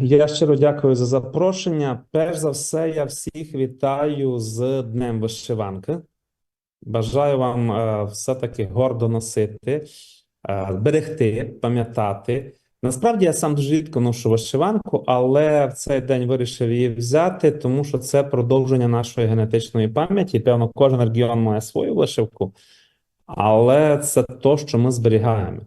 Я щиро дякую за запрошення. Перш за все, я всіх вітаю з Днем Вишиванки. Бажаю вам е, все-таки гордо носити, е, берегти, пам'ятати. Насправді я сам дуже рідко ношу вишиванку, але в цей день вирішив її взяти, тому що це продовження нашої генетичної пам'яті. Певно, кожен регіон має свою вишивку, але це то, що ми зберігаємо.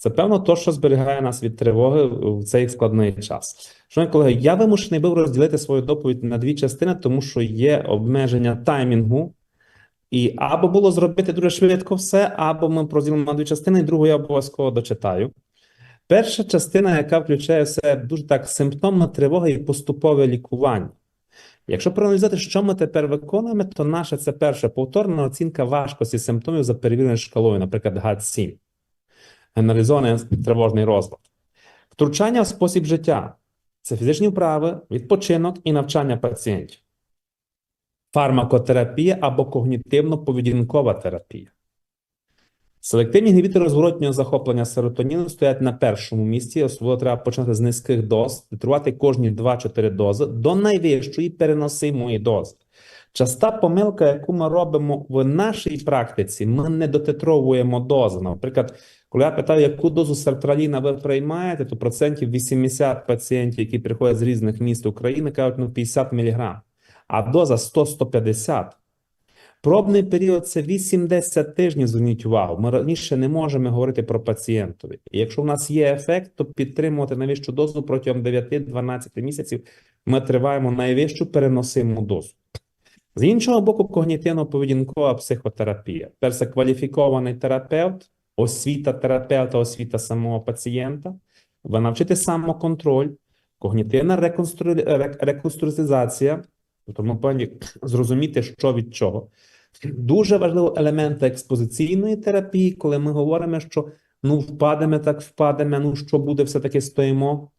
Це певно то, що зберігає нас від тривоги в цей складний час. Шановні колеги, я вимушений був розділити свою доповідь на дві частини, тому що є обмеження таймінгу. І або було зробити дуже швидко все, або ми розділимо на дві частини, і другу я обов'язково дочитаю. Перша частина, яка включає в себе дуже так симптоми тривоги і поступове лікування. Якщо проаналізувати, що ми тепер виконуємо, то наша це перша повторна оцінка важкості симптомів за перевіреною шкалою, наприклад, ГАД-7 генералізований тривожний розлад. Втручання в спосіб життя це фізичні вправи, відпочинок і навчання пацієнтів, фармакотерапія або когнітивно-поведінкова терапія. Селективні інгібітори зворотнього захоплення серотоніну стоять на першому місці, особливо треба починати з низьких доз, титрувати кожні 2-4 дози до найвищої переносимої дози. Часта помилка, яку ми робимо в нашій практиці, ми не дотитровуємо дози. Наприклад, коли я питаю, яку дозу сертраліна ви приймаєте, то процентів 80 пацієнтів, які приходять з різних міст України, кажуть, ну 50 мг, а доза 100-150. Пробний період це 8-10 тижнів. Зверніть увагу. Ми раніше не можемо говорити про пацієнтові. І якщо в нас є ефект, то підтримувати найвищу дозу протягом 9-12 місяців ми триваємо найвищу переносиму дозу. З іншого боку, когнітивно-поведінкова психотерапія. Перше кваліфікований терапевт, освіта терапевта, освіта самого пацієнта, ви навчите самоконтроль, когнітивна реконстру... реконструктизація, тобто ми повинні зрозуміти, що від чого. Дуже важливо елементи експозиційної терапії, коли ми говоримо, що ну впадемо, так впадемо, ну що буде, все-таки стоїмо.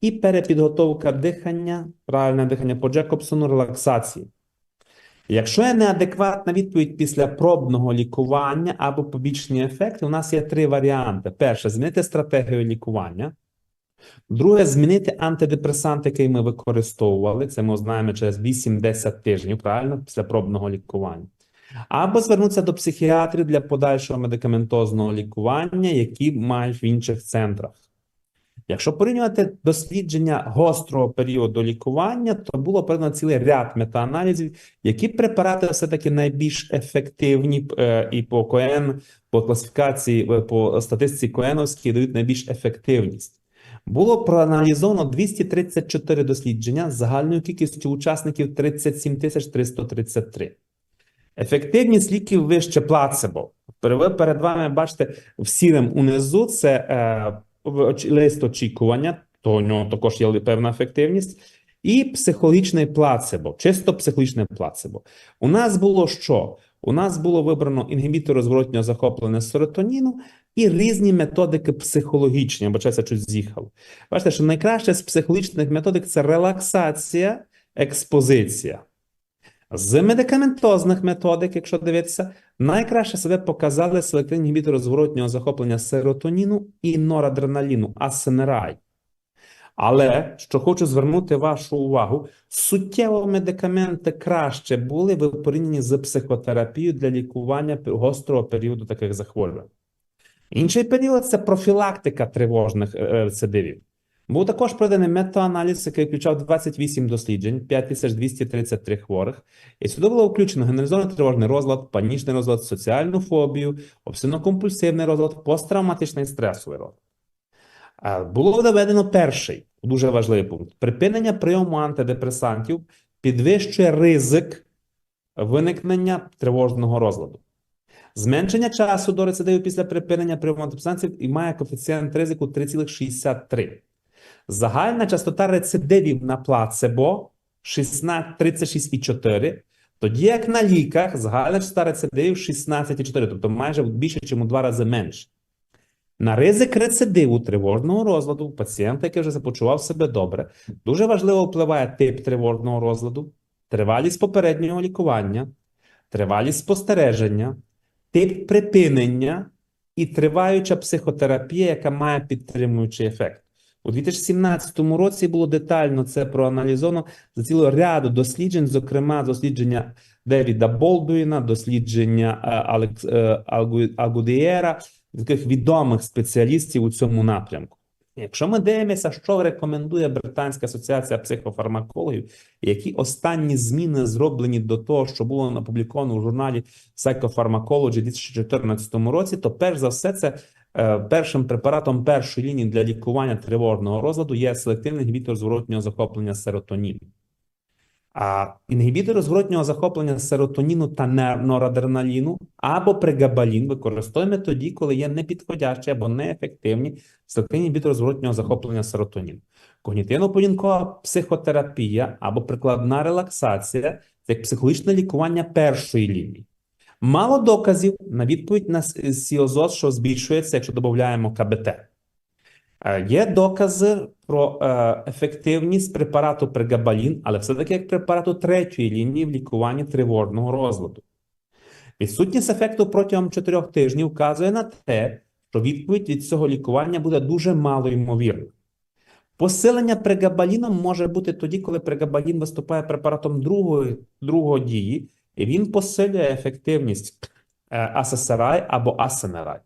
І перепідготовка дихання, правильне дихання по Джекобсону, релаксації. Якщо є неадекватна відповідь після пробного лікування або побічні ефекти, у нас є три варіанти: перше змінити стратегію лікування. Друге, змінити антидепресант, який ми використовували. Це ми знаємо через 8-10 тижнів, правильно, після пробного лікування. Або звернутися до психіатрів для подальшого медикаментозного лікування, які мають в інших центрах. Якщо порівнювати дослідження гострого періоду лікування, то було проведено цілий ряд метааналізів, які препарати все-таки найбільш ефективні е, і по КОЕН, по класифікації, е, по статистиці Коеновській дають найбільш ефективність. Було проаналізовано 234 дослідження з загальною кількістю учасників 37 333. Ефективність ліків вище плацебо. Ви перед вами бачите в сірим унизу це. Е, лист очікування, то у нього також є певна ефективність, і психологічний плацебо, чисто психологічне плацебо. У нас було що? У нас було вибрано інгібітори зворотнього захоплення серотоніну і різні методики психологічні, або чесно щось з'їхало. Бачите, що найкраще з психологічних методик це релаксація, експозиція. З медикаментозних методик, якщо дивитися, найкраще себе показали селективні інгібітори зворотнього захоплення серотоніну і норадреналіну, асенерай. Але що хочу звернути вашу увагу, суттєво медикаменти краще були в порівнянні з психотерапією для лікування гострого періоду таких захворювань. Інший період це профілактика тривожних е, рецидивів. Був також проведений метааналіз, який включав 28 досліджень, 5233 хворих, і сюди було включено генералізований тривожний розлад, панічний розлад, соціальну фобію, обсидно-компульсивний розлад, посттравматичний стресовий розлад. Було доведено перший дуже важливий пункт: припинення прийому антидепресантів підвищує ризик виникнення тривожного розладу. Зменшення часу до рецидиву після припинення прийому антидепресантів і має коефіцієнт ризику 3,63. Загальна частота рецидивів на плацебо 36,4, тоді як на ліках загальна частота рецидивів 16,4, тобто майже більше, ніж у два рази менше. На ризик рецидиву тривожного розладу пацієнта, який вже започував себе добре, дуже важливо впливає тип тривожного розладу, тривалість попереднього лікування, тривалість спостереження, тип припинення і триваюча психотерапія, яка має підтримуючий ефект. У 2017 році було детально це проаналізовано за цілого ряду досліджень, зокрема дослідження Девіда Болдуїна, дослідження е, Алекс е, Агудієра, таких відомих спеціалістів у цьому напрямку. Якщо ми дивимося, що рекомендує Британська асоціація психофармакологів, які останні зміни зроблені до того, що було опубліковано у журналі Psychopharmacology у 2014 році, то перш за все це першим препаратом першої лінії для лікування тривожного розладу є селективний інгібітор зворотнього захоплення серотоніну. А інгібітори зворотнього захоплення серотоніну та норадреналіну або прегабалін використовуємо тоді, коли є непідходящі або неефективні селективні інгібітори зворотнього захоплення серотоніну. Когнітивно-поведінкова психотерапія або прикладна релаксація як психологічне лікування першої лінії. Мало доказів на відповідь на с- сіозоз, що збільшується, якщо додаємо КБТ. Е, Є докази про е, ефективність препарату прегабалін, але все-таки як препарату третьої лінії в лікуванні тривожного розладу. Відсутність ефекту протягом 4 тижнів вказує на те, що відповідь від цього лікування буде дуже мало ймовірною. Посилення прегабаліном може бути тоді, коли прегабалін виступає препаратом другої, другої дії, він посилює ефективність е, асесерай або асенерай.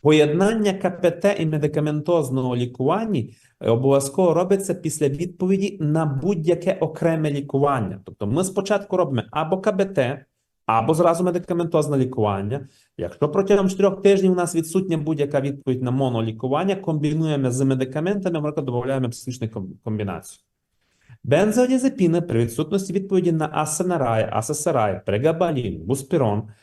Поєднання КПТ і медикаментозного лікування е, обов'язково робиться після відповіді на будь-яке окреме лікування. Тобто ми спочатку робимо або КБТ, або зразу медикаментозне лікування. Якщо протягом 4 тижнів у нас відсутня будь-яка відповідь на монолікування, комбінуємо з медикаментами, наприклад, додаємо психічну комбінацію. Бензодіазепіни при відсутності відповіді на асенарай, асесарай, прегабалін, буспірон –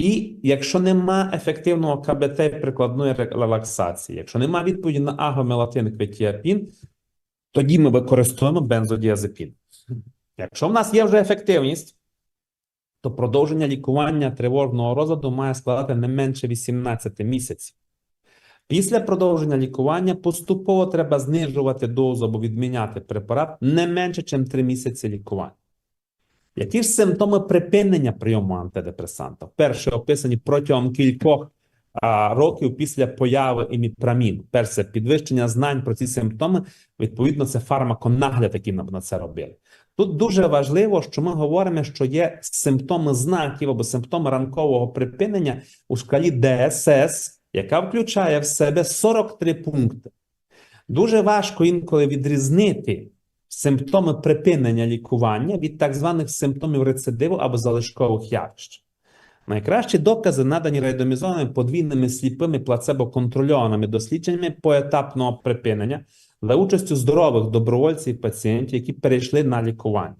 і якщо нема ефективного КБТ прикладної релаксації, якщо нема відповіді на агомелатин, кветіапін, тоді ми використовуємо бензодіазепін. Якщо в нас є вже ефективність, то продовження лікування тривожного розладу має складати не менше 18 місяців. Після продовження лікування поступово треба знижувати дозу або відміняти препарат не менше, ніж 3 місяці лікування. Які ж симптоми припинення прийому антидепресанта? Перше описані протягом кількох а, років після появи іміпраміну. Перше підвищення знань про ці симптоми. Відповідно, це фармаконагляд, який нам на це робили. Тут дуже важливо, що ми говоримо, що є симптоми знаків або симптоми ранкового припинення у шкалі ДСС, яка включає в себе 43 пункти. Дуже важко інколи відрізнити симптоми припинення лікування від так званих симптомів рецидиву або залишкових явищ. Найкращі докази надані рандомізованими подвійними сліпими плацебо-контрольованими дослідженнями поетапного припинення за участю здорових добровольців і пацієнтів, які перейшли на лікування.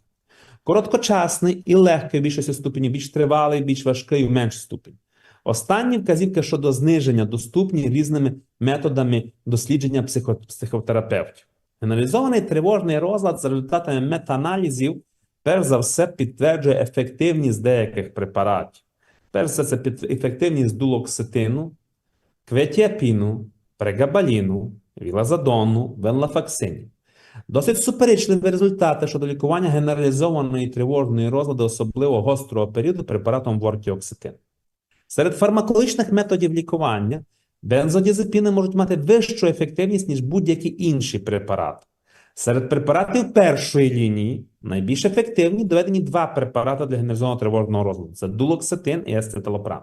Короткочасний і легкий в більшості ступені, більш тривалий, більш важкий в менш ступені. Останні вказівки щодо зниження доступні різними методами дослідження психо- психотерапевтів. Генералізований тривожний розлад за результатами метааналізів, перш за все, підтверджує ефективність деяких препаратів. Перш за все, це ефективність дулокситину, кветіапіну, прегабаліну, вілазадону, венлафаксині. Досить суперечливі результати щодо лікування генералізованої тривожної розладу, особливо гострого періоду, препаратом вортіокситин. Серед фармакологічних методів лікування бензодіазепіни можуть мати вищу ефективність, ніж будь-які інші препарати. Серед препаратів першої лінії найбільш ефективні доведені два препарати для генералізованого тривожного розладу: це дулоксетин і ацетилопрам.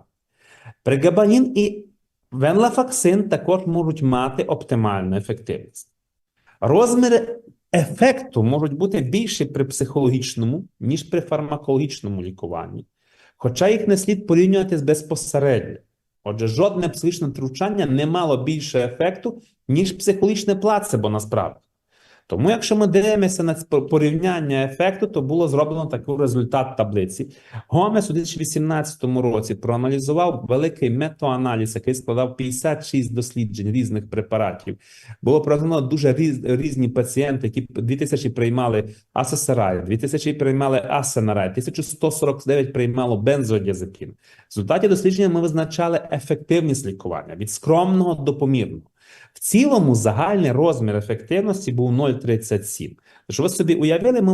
Прегабанін і венлафаксин також можуть мати оптимальну ефективність. Розміри ефекту можуть бути більші при психологічному, ніж при фармакологічному лікуванні, хоча їх не слід порівнювати з безпосередньо. Отже, жодне психічне втручання не мало більше ефекту, ніж психологічне плацебо насправді. Тому, якщо ми дивимося на порівняння ефекту, то було зроблено такий результат таблиці. Гомес у 2018 році проаналізував великий метааналіз, який складав 56 досліджень різних препаратів. Було проведено дуже різ, різні пацієнти, які 2000 приймали асесарай, 2000 приймали асенарай, 1149 приймало бензодіазепін. В результаті дослідження ми визначали ефективність лікування від скромного до помірного. В цілому загальний розмір ефективності був 0,37. Тож ви собі уявили, ми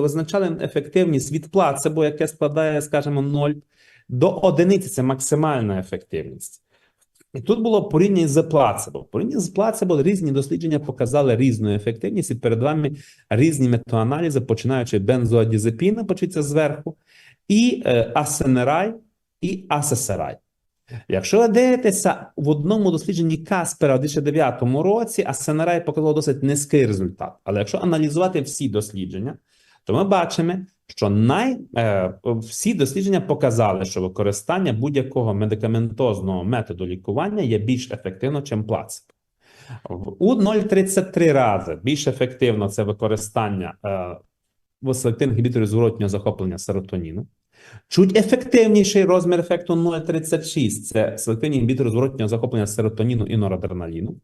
визначали ефективність від плацебо, яке складає, скажімо, 0, до одиниці це максимальна ефективність. І тут було порівняння з плацебо. Порівняння з плацебо різні дослідження показали різну ефективність, і перед вами різні метааналізи, починаючи бензоадізепіна, почуться зверху, і е, асенерай, і асесерай. Якщо ви дивитеся в одному дослідженні Каспера у 2009 році, асенерай показав досить низький результат. Але якщо аналізувати всі дослідження, то ми бачимо, що най, е, всі дослідження показали, що використання будь-якого медикаментозного методу лікування є більш ефективно, ніж плацебо. У 0,33 рази більш ефективно це використання е, селективних інгібіторів зворотнього захоплення серотоніну. Чуть ефективніший розмір ефекту 0,36 це селективні інгібітори зворотнього захоплення серотоніну і норадреналіну.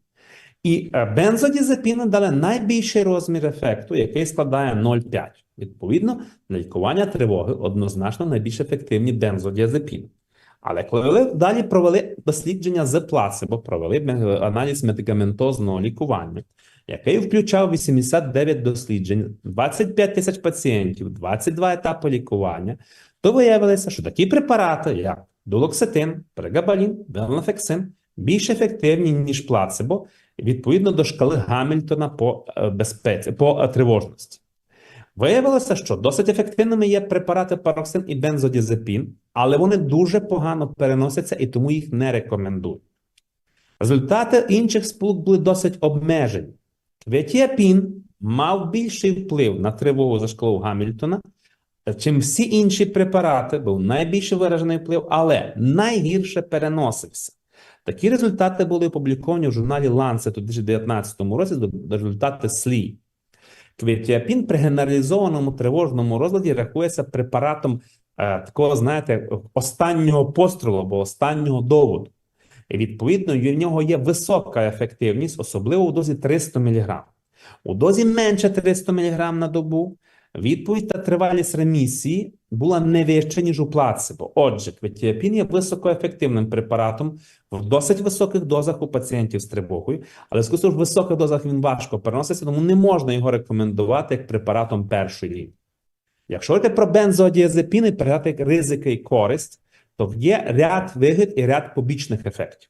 І е, бензодіазепіни дали найбільший розмір ефекту, який складає 0,5. Відповідно, для лікування тривоги однозначно найбільш ефективні бензодіазепіни. Але коли далі провели дослідження з плацебо, провели аналіз медикаментозного лікування, який включав 89 досліджень, 25 тисяч пацієнтів, 22 етапи лікування, то виявилося, що такі препарати, як дулоксетин, прегабалін, велнафексин, більш ефективні, ніж плацебо, відповідно до шкали Гамільтона по е, безпеці, по е, тривожності. Виявилося, що досить ефективними є препарати пароксин і бензодіазепін, але вони дуже погано переносяться і тому їх не рекомендують. Результати інших сполук були досить обмежені. Кветіапін мав більший вплив на тривогу за шкалою Гамільтона, чим всі інші препарати, був найбільше виражений вплив, але найгірше переносився. Такі результати були опубліковані в журналі Lancet у 2019 році результати СЛІ. Квітіапін при генералізованому тривожному розладі рахується препаратом е, такого, знаєте, останнього пострілу або останнього доводу. Відповідно в нього є висока ефективність, особливо у дозі 300 мг. У дозі менше 300 мг на добу відповідь та тривалість ремісії була не вища, ніж у плацебо. Отже, кветіапін є високоефективним препаратом в досить високих дозах у пацієнтів з тривогою, але в з високих дозах він важко переноситься, тому не можна його рекомендувати як препаратом першої лінії. Якщо говорити про бензодіазепіни, передати ризики і користь, то є ряд вигід і ряд побічних ефектів.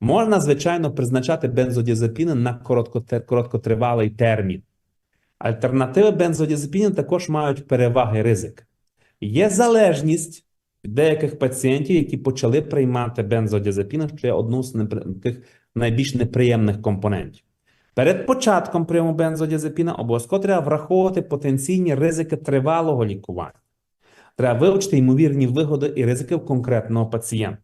Можна, звичайно, призначати бензодіазепіни на короткотривалий термін. Альтернативи бензодіазепінів також мають переваги і ризики. Є залежність деяких пацієнтів, які почали приймати бензодіазепіни, що є одну з тих найбільш неприємних компонентів. Перед початком прийому бензодіазепіна обов'язково треба враховувати потенційні ризики тривалого лікування. Треба вивчити ймовірні вигоди і ризики конкретного пацієнта.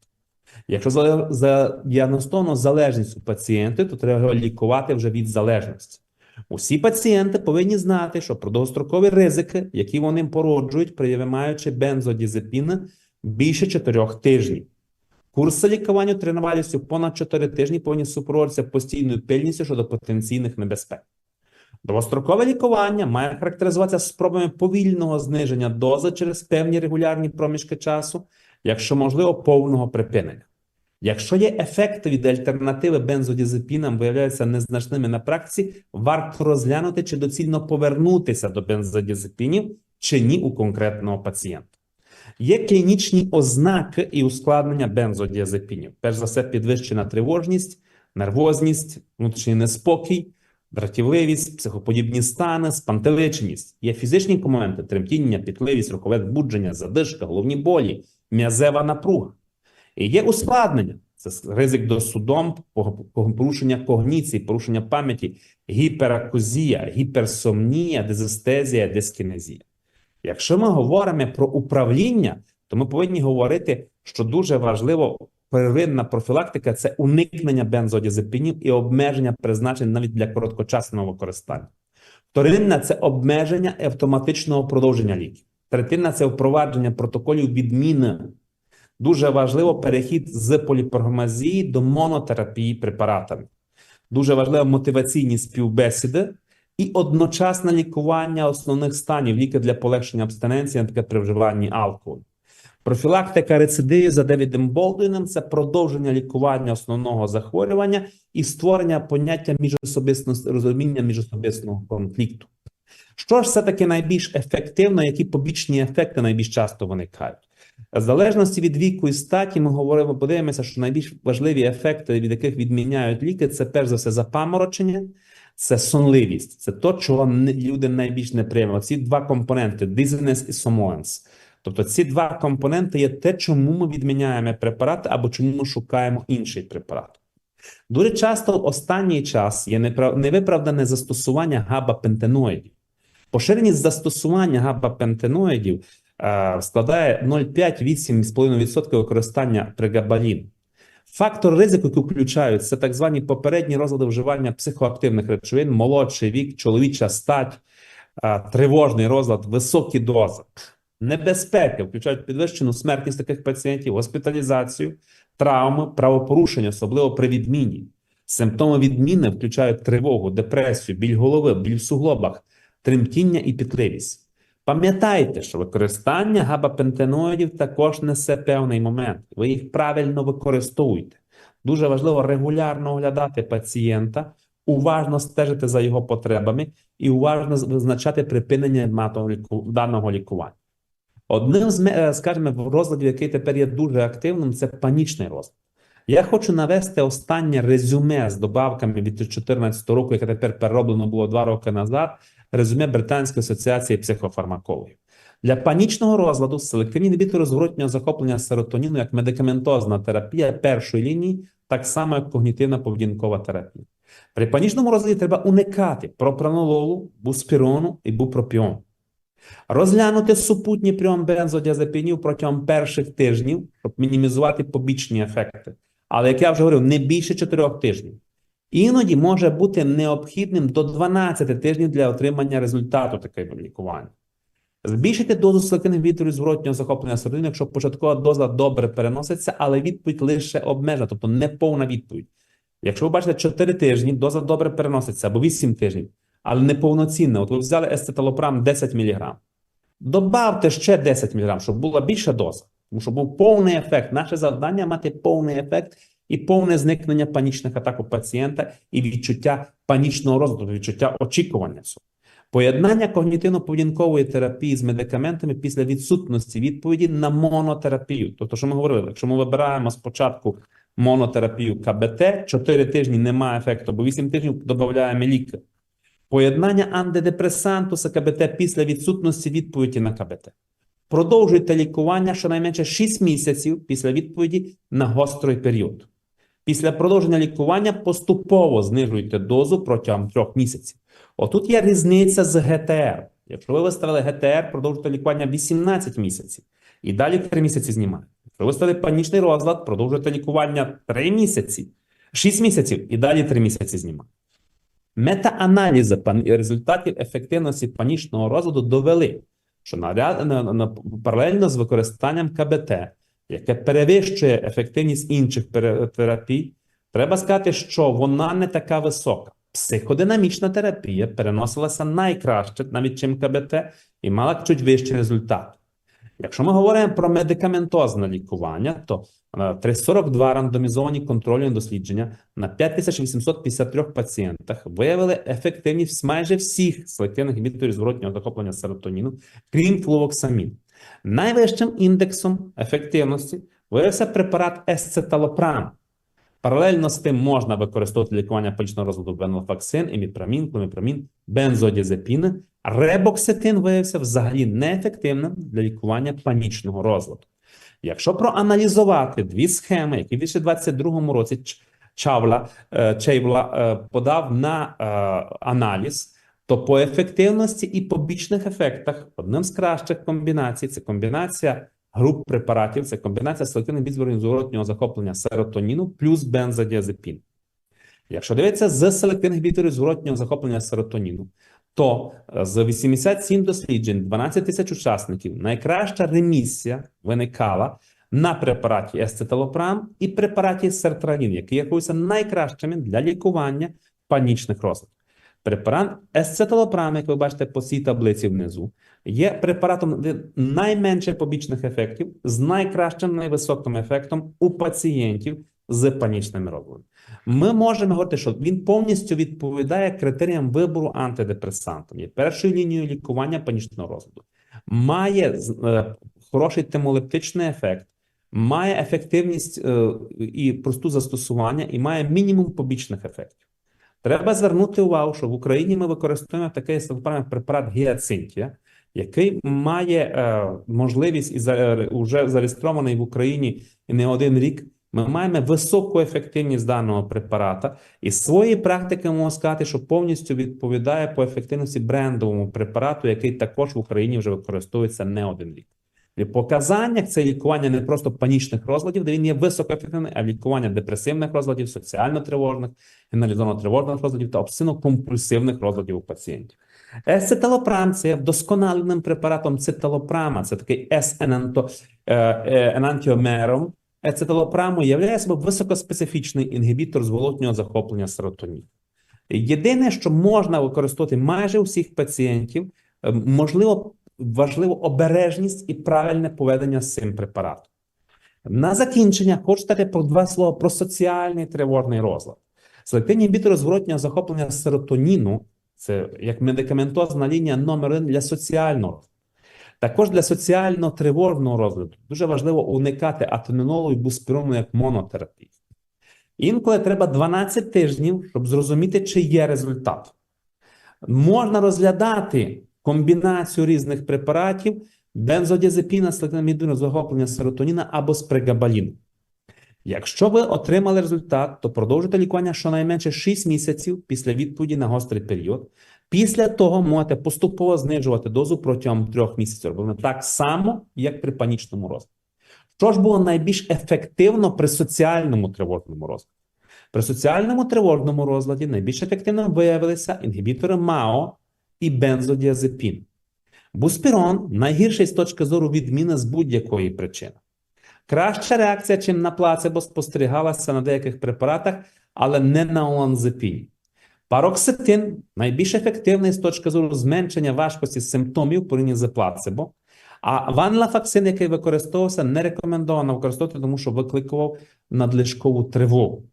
Якщо за- задіагностовано залежність у пацієнта, то треба його лікувати вже від залежності. Усі пацієнти повинні знати, що про довгострокові ризики, які вони породжують, приймаючи бензодіазепіни більше 4 тижнів. Курси лікування тривалістю понад 4 тижні повинні супроводжуватися постійною пильністю щодо потенційних небезпек. Довгострокове лікування має характеризуватися спробами повільного зниження дози через певні регулярні проміжки часу, якщо можливо, повного припинення. Якщо є ефекти від альтернативи бензодіазепінам виявляються незначними на практиці, варто розглянути, чи доцільно повернутися до бензодіазепінів чи ні у конкретного пацієнта. Є клінічні ознаки і ускладнення бензодіазепінів. Перш за все, підвищена тривожність, нервозність, внутрішній неспокій, дратівливість, психоподібні стани, спантеличеність. Є фізичні моменти: тремтіння, пітливість, рухове збудження, задишка, головні болі, м'язева напруга. І є ускладнення. Це ризик до судом, порушення когніції, порушення пам'яті, гіперакузія, гіперсомнія, дезестезія, дискінезія. Якщо ми говоримо про управління, то ми повинні говорити, що дуже важливо первинна профілактика це уникнення бензодіазепінів і обмеження призначень навіть для короткочасного використання. Вторинна це обмеження автоматичного продовження ліків. Третинна це впровадження протоколів відміни. Дуже важливо перехід з поліпромазії до монотерапії препаратами. Дуже важливо мотиваційні співбесіди і одночасне лікування основних станів ліки для полегшення абстиненції, наприклад, при вживанні алкоголю. Профілактика рецидивів за Девідом Болдуїном – це продовження лікування основного захворювання і створення поняття міжособисного розуміння міжособисного конфлікту. Що ж все-таки найбільш ефективно, які побічні ефекти найбільш часто виникають? В залежності від віку і статі, ми говоримо, подивимося, що найбільш важливі ефекти, від яких відміняють ліки, це перш за все запаморочення, це сонливість. Це то, чого люди найбільш не приймали. Ці два компоненти dizziness і somnolence. Тобто ці два компоненти є те, чому ми відміняємо препарати або чому ми шукаємо інший препарат. Дуже часто в останній час є невиправдане застосування габапентеноїдів. Поширеність застосування габапентеноїдів е, складає 0,5-8,5% використання прегабаліну. Фактор ризику, який включають, це так звані попередні розлади вживання психоактивних речовин, молодший вік, чоловіча стать, е, тривожний розлад, високі дози. Небезпеки включають підвищену смертність таких пацієнтів, госпіталізацію, травми, правопорушення, особливо при відміні. Симптоми відміни включають тривогу, депресію, біль голови, біль в суглобах, тремтіння і пітливість. Пам'ятайте, що використання габапентеноїдів також несе певний момент. Ви їх правильно використовуєте. Дуже важливо регулярно оглядати пацієнта, уважно стежити за його потребами і уважно визначати припинення даного лікування. Одним з, е, скажімо, розладів, який тепер є дуже активним, це панічний розлад. Я хочу навести останнє резюме з добавками від 2014 року, яке тепер перероблено було два роки назад, резюме Британської асоціації психофармакологів. Для панічного розладу селективні інгібітори зворотнього захоплення серотоніну як медикаментозна терапія першої лінії, так само як когнітивна поведінкова терапія. При панічному розладі треба уникати пропранололу, буспірону і бупропіону. Розглянути супутній прийом бензодіазепінів протягом перших тижнів, щоб мінімізувати побічні ефекти. Але, як я вже говорив, не більше 4 тижнів. Іноді може бути необхідним до 12 тижнів для отримання результату такого лікування. Збільшити дозу селективних вітрів зворотнього захоплення середини, якщо початкова доза добре переноситься, але відповідь лише обмежена, тобто не повна відповідь. Якщо ви бачите 4 тижні, доза добре переноситься або 8 тижнів, але не повноцінна. От ви взяли естеталопрам 10 мг. Добавте ще 10 мг, щоб була більша доза, тому що був повний ефект. Наше завдання мати повний ефект і повне зникнення панічних атак у пацієнта і відчуття панічного розвитку, відчуття очікування. Поєднання когнітивно-поведінкової терапії з медикаментами після відсутності відповіді на монотерапію. Тобто, що ми говорили, якщо ми вибираємо спочатку монотерапію КБТ, 4 тижні немає ефекту, або 8 тижнів додаємо ліки. Поєднання антидепресанту з КБТ після відсутності відповіді на КБТ. Продовжуйте лікування щонайменше 6 місяців після відповіді на гострий період. Після продовження лікування поступово знижуйте дозу протягом 3 місяців. Отут є різниця з ГТР. Якщо ви виставили ГТР, продовжуйте лікування 18 місяців і далі 3 місяці знімаєте. Якщо ви виставили панічний розлад, продовжуйте лікування 3 місяці, 6 місяців і далі 3 місяці знімаєте. Мета-аналізи результатів ефективності панічного розладу довели, що наряд, на, на, паралельно з використанням КБТ, яке перевищує ефективність інших терапій, треба сказати, що вона не така висока. Психодинамічна терапія переносилася найкраще, навіть чим КБТ, і мала чуть вищий результат. Якщо ми говоримо про медикаментозне лікування, то е, 342 рандомізовані контрольні дослідження на 5853 пацієнтах виявили ефективність майже всіх селективних інгібіторів зворотнього захоплення серотоніну, крім флуоксамін. Найвищим індексом ефективності виявився препарат есцеталопрам. Паралельно з тим можна використовувати лікування панічного розладу венлофаксин, іміпрамін, кломіпрамін, бензодіазепіни. Ребоксетин виявився взагалі неефективним для лікування панічного розладу. Якщо проаналізувати дві схеми, які в 2022 році Чавла, е, Чейвла е, подав на е, аналіз, то по ефективності і побічних ефектах одним з кращих комбінацій це комбінація груп препаратів, це комбінація селективних відзворів зворотнього захоплення серотоніну плюс бензодіазепін. Якщо дивитися з селективних бітерів зворотнього захоплення серотоніну, то е, з 87 досліджень, 12 тисяч учасників, найкраща ремісія виникала на препараті естеталопрам і препараті сертралін, які рахуються найкращими для лікування панічних розладів. Препарат есцеталопрам, як ви бачите по цій таблиці внизу, є препаратом найменше побічних ефектів з найкращим найвисоким ефектом у пацієнтів з панічними розладами. Ми можемо говорити, що він повністю відповідає критеріям вибору антидепресантів. Є першою лінією лікування панічного розладу. Має е, хороший темолептичний ефект, має ефективність е, і просту застосування, і має мінімум побічних ефектів. Треба звернути увагу, що в Україні ми використовуємо такий препарат гіацинтія, який має е, можливість і за, вже зареєстрований в Україні не один рік. Ми маємо високу ефективність даного препарата, і своєї практики можу сказати, що повністю відповідає по ефективності брендовому препарату, який також в Україні вже використовується не один рік. Показаннях це лікування не просто панічних розладів, де він є високоефективний, а лікування депресивних розладів, соціально-тривожних, генералізовано-тривожних розладів та обсцинно-компульсивних розладів у пацієнтів. Есциталопрам це є вдосконаленим препаратом циталопрама, це такий S-енантіомером. Ецеталопраму є собою високоспецифічний інгібітор зворотнього захоплення серотоніну. Єдине, що можна використовувати майже у всіх пацієнтів, е, можливо, важливо обережність і правильне поведення з цим препаратом. На закінчення хочу сказати про два слова про соціальний тривожний розлад. Селективні інгібітори зворотнього захоплення серотоніну це як медикаментозна лінія номер один для соціального. Також для соціально тривожного розгляду дуже важливо уникати атонінолу і буспірону як монотерапії. Інколи треба 12 тижнів, щоб зрозуміти, чи є результат. Можна розглядати комбінацію різних препаратів бензодіазепіна, селективного захоплення серотоніна або з прегабаліну. Якщо ви отримали результат, то продовжуйте лікування щонайменше 6 місяців після відповіді на гострий період. Після того можете поступово знижувати дозу протягом трьох місяців. Робимо так само, як при панічному розладі. Що ж було найбільш ефективно при соціальному тривожному розладі? При соціальному тривожному розладі найбільш ефективно виявилися інгібітори МАО і бензодіазепін. Буспірон найгірший з точки зору відміни з будь-якої причини. Краща реакція, чим на плацебо, спостерігалася на деяких препаратах, але не на оланзепіні. Пароксетин найбільш ефективний з точки зору зменшення важкості симптомів порівняно з плацебо. А ванлафаксин, який використовувався, не рекомендовано використовувати, тому що викликував надлишкову тривогу.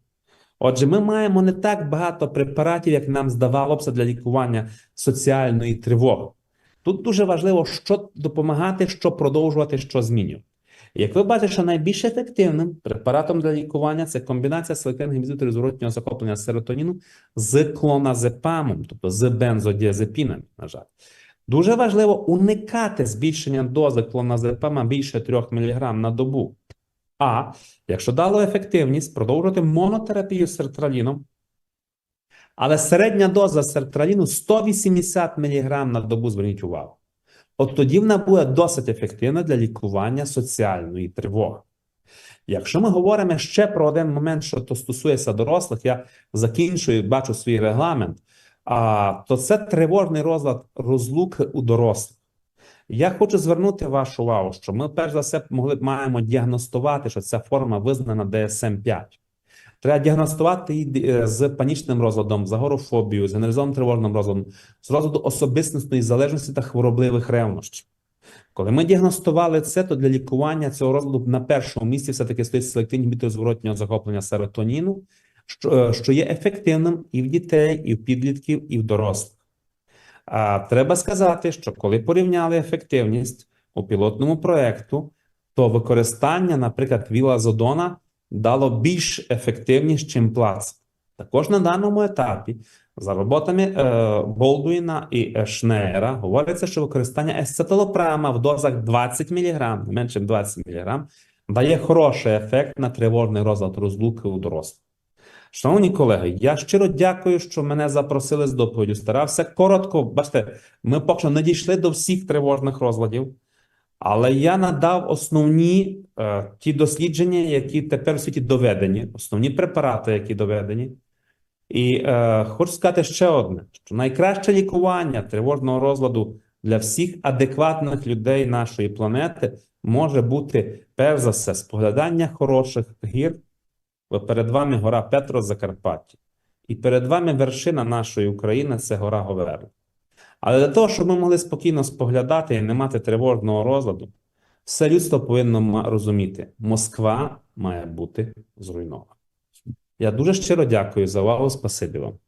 Отже, ми маємо не так багато препаратів, як нам здавалося, для лікування соціальної тривоги. Тут дуже важливо, що допомагати, що продовжувати, що змінювати. Як ви бачите, що найбільш ефективним препаратом для лікування це комбінація селективних інгібіторів зворотнього захоплення серотоніну з клоназепамом, тобто з бензодіазепінами, на жаль. Дуже важливо уникати збільшення дози клоназепама більше 3 мг на добу. А якщо дало ефективність, продовжувати монотерапію з сертраліном, але середня доза сертраліну 180 мг на добу, зверніть увагу. От тоді вона буде досить ефективна для лікування соціальної тривоги. Якщо ми говоримо ще про один момент, що то стосується дорослих, я закінчую, бачу свій регламент, а, то це тривожний розлад розлуки у дорослих. Я хочу звернути вашу увагу, що ми перш за все могли маємо діагностувати, що ця форма визнана DSM-5. Треба діагностувати її е, з панічним розладом, з агорофобією, з генералізованим тривожним розладом, з розладу особистісної залежності та хворобливих ревнощів. Коли ми діагностували це, то для лікування цього розладу на першому місці все-таки стоїть селективні інгібітор зворотнього захоплення серотоніну, що, е, що є ефективним і в дітей, і в підлітків, і в дорослих. А треба сказати, що коли порівняли ефективність у пілотному проєкту, то використання, наприклад, вілазодона дало більш ефективність, чим плац. Також на даному етапі, за роботами е, Болдуїна і Шнейра, говориться, що використання есцеталопрама в дозах 20 мг, менше 20 мг, дає хороший ефект на тривожний розлад розлуки у дорослих. Шановні колеги, я щиро дякую, що мене запросили з доповіддю. Старався коротко, бачите, ми поки що не дійшли до всіх тривожних розладів. Але я надав основні е, ті дослідження, які тепер у світі доведені, основні препарати, які доведені. І е, хочу сказати ще одне: що найкраще лікування тривожного розладу для всіх адекватних людей нашої планети може бути перш за все споглядання хороших гір. Бо перед вами гора Петро Закарпаття, і перед вами вершина нашої України це гора Говерла. Але для того, щоб ми могли спокійно споглядати і не мати тривожного розладу, все людство повинно розуміти, Москва має бути зруйнована. Я дуже щиро дякую за увагу. Спасибі вам.